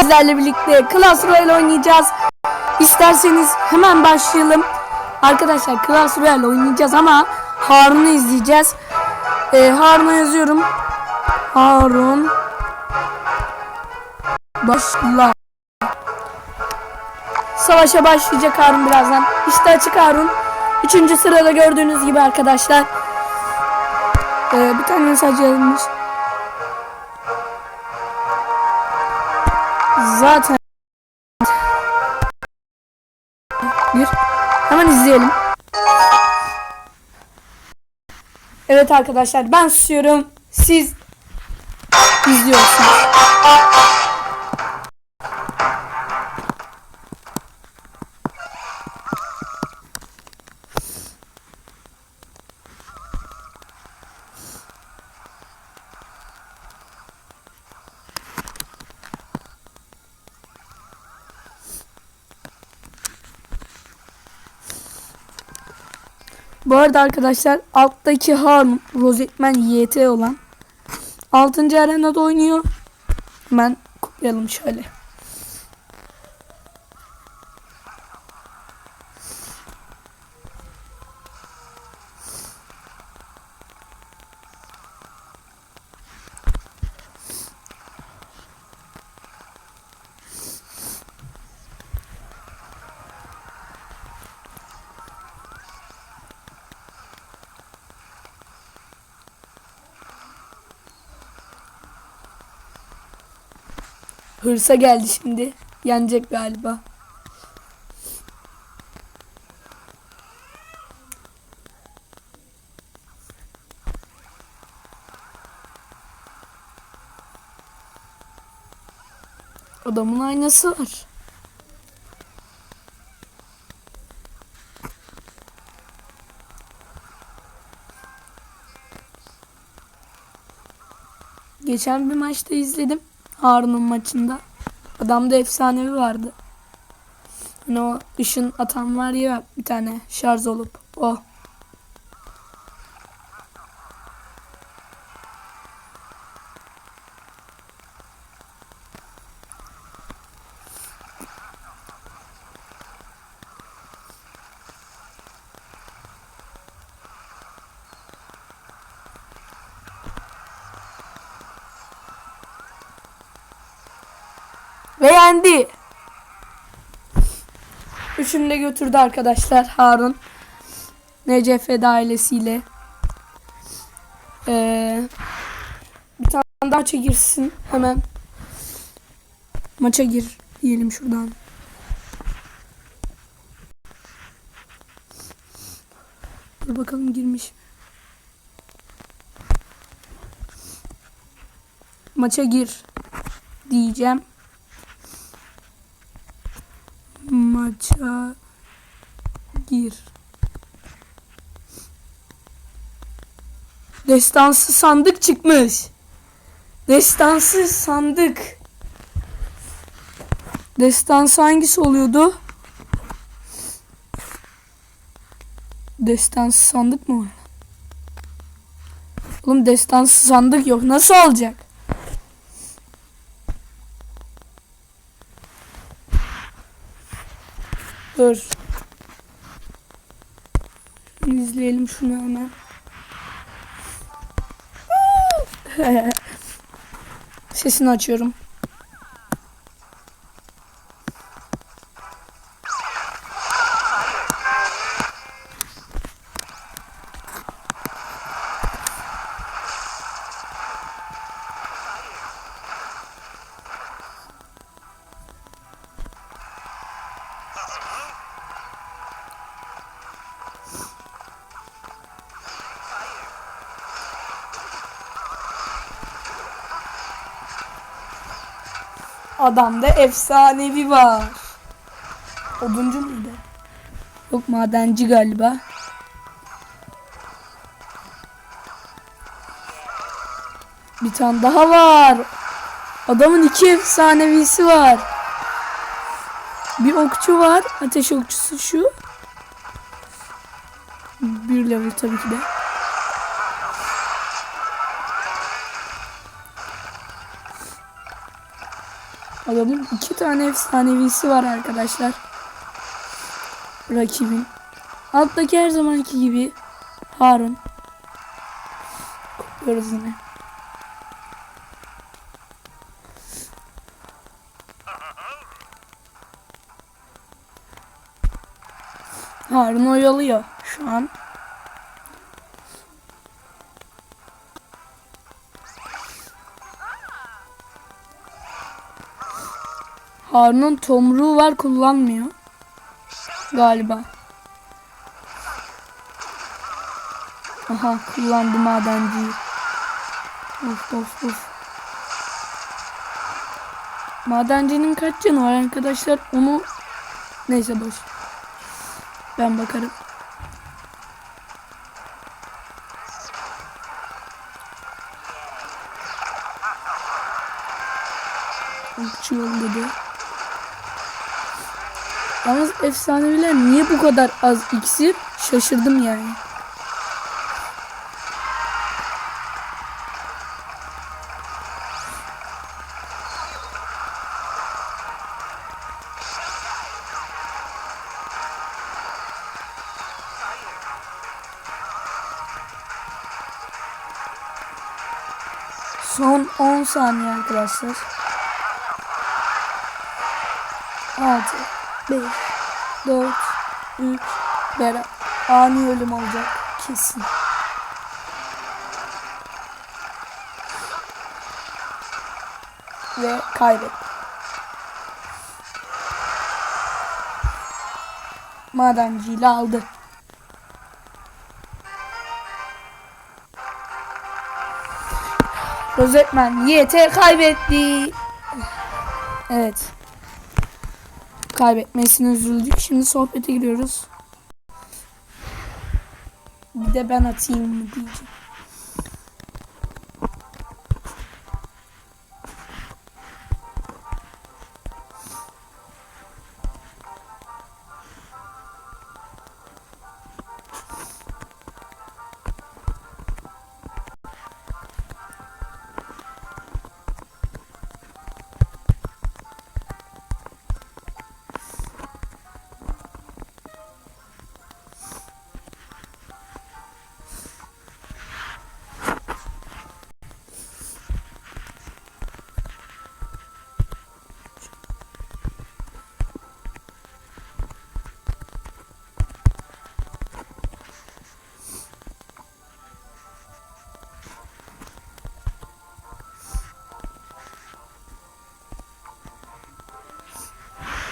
sizlerle birlikte Clash Royale oynayacağız. İsterseniz hemen başlayalım. Arkadaşlar Clash Royale oynayacağız ama Harun'u izleyeceğiz. Ee, Harun'a yazıyorum. Harun başla. Savaşa başlayacak Harun birazdan. İşte açık Harun. Üçüncü sırada gördüğünüz gibi arkadaşlar. Ee, bir tane mesaj yazılmış. Zaten bir hemen izleyelim. Evet arkadaşlar ben susuyorum. Siz izliyorsunuz. Bu arada arkadaşlar alttaki Harun Rosetman YT olan 6. arenada oynuyor. Hemen kopyalım şöyle. Hırsa geldi şimdi. Yenecek galiba. Adamın aynası var. Geçen bir maçta izledim. Harun'un maçında. Adamda efsanevi vardı. Hani o ışın atan var ya bir tane şarj olup o. Ve yendi. Üçünü de götürdü arkadaşlar Harun. NCF ailesiyle. Ee, bir tane daha maça girsin hemen. Maça gir diyelim şuradan. Dur bakalım girmiş. mi? Maça gir diyeceğim. Maça gir. Destansı sandık çıkmış. Destansı sandık. Destansı hangisi oluyordu? Destansı sandık mı var? Oğlum destansı sandık yok. Nasıl olacak? Dur. İzleyelim şunu hemen. Sesini açıyorum. Adamda efsanevi var. Oduncu muydu? Yok madenci galiba. Bir tane daha var. Adamın iki efsanevisi var. Bir okçu var. Ateş okçusu şu. Bir level tabii ki de. Adamın iki tane efsanevisi var arkadaşlar. Rakibin. Alttaki her zamanki gibi Harun. Kutluyoruz yine. Harun oyalıyor şu an. Harun'un tomruğu var kullanmıyor. Galiba. Aha kullandı madenciyi. Of of of. Madencinin kaç canı var arkadaşlar? Onu neyse boş. Ben bakarım. Okçu yolladı. Yalnız efsaneviler niye bu kadar az iksir? Şaşırdım yani. Son 10 saniye arkadaşlar. 6 5 4 3 Bera ani ölüm olacak kesin. Ve kaybet. Madenciyle aldı. Rozetman YT kaybetti. Evet. Kaybetmesine üzüldük. Şimdi sohbete giriyoruz. Bir de ben atayım diyeceğim.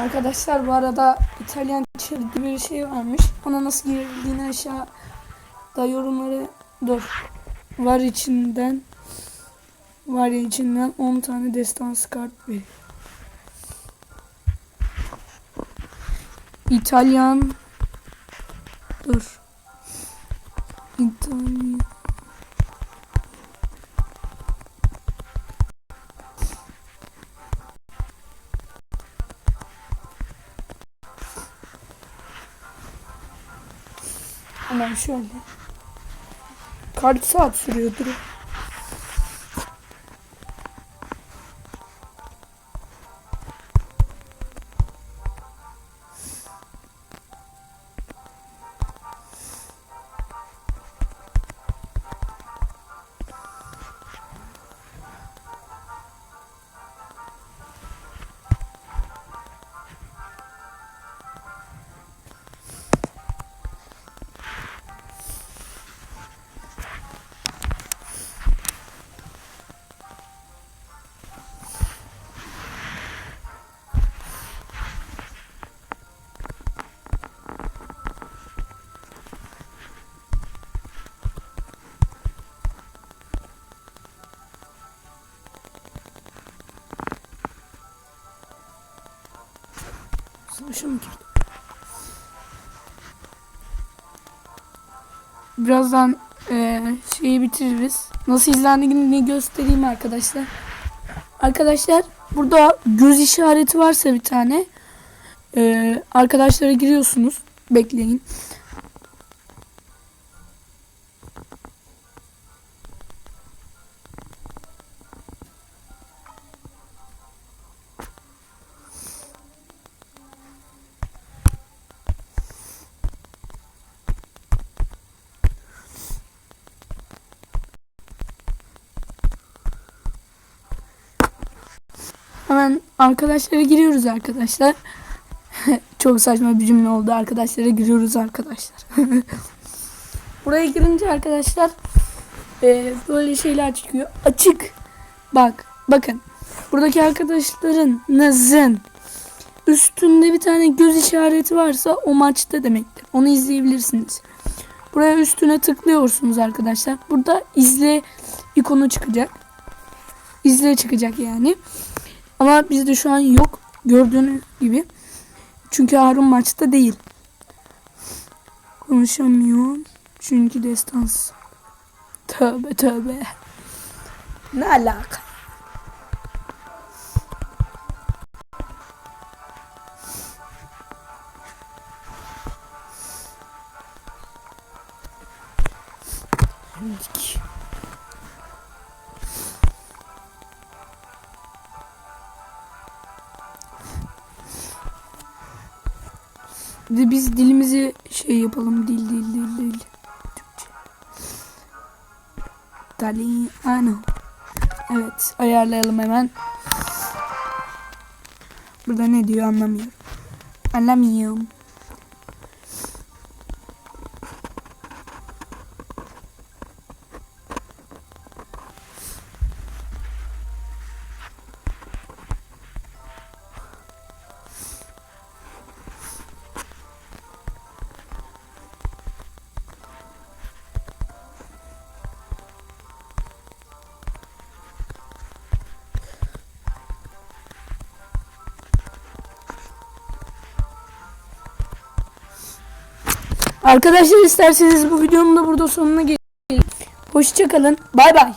Arkadaşlar bu arada İtalyan çizgi bir şey varmış. Ona nasıl girildiğini aşağıda yorumları dur. Var içinden var içinden 10 tane destansı kart veriyor. İtalyan Hemen şöyle. Kaç saat sürüyordur? Mı girdi? Birazdan eee, şeyi bitiririz. Nasıl izlendiğini göstereyim arkadaşlar. Arkadaşlar burada göz işareti varsa bir tane eee, arkadaşlara giriyorsunuz. Bekleyin. Hemen arkadaşlara giriyoruz arkadaşlar. Çok saçma bir cümle oldu. Arkadaşlara giriyoruz arkadaşlar. Buraya girince arkadaşlar e, böyle şeyler çıkıyor. Açık. Bak bakın. Buradaki arkadaşlarınızın üstünde bir tane göz işareti varsa o maçta demektir. Onu izleyebilirsiniz. Buraya üstüne tıklıyorsunuz arkadaşlar. Burada izle ikonu çıkacak. İzle çıkacak yani. Ama bizde şu an yok. Gördüğünüz gibi. Çünkü Harun maçta değil. Konuşamıyor. Çünkü destans. Tövbe tövbe. Ne alaka? Şimdiki. Biz dilimizi şey yapalım dil dil dil dil. Türkçe. Italiano. Evet ayarlayalım hemen. Burada ne diyor anlamıyorum. Anlamıyorum. Arkadaşlar isterseniz bu videonun da burada sonuna gelelim. Hoşçakalın. Bay bay.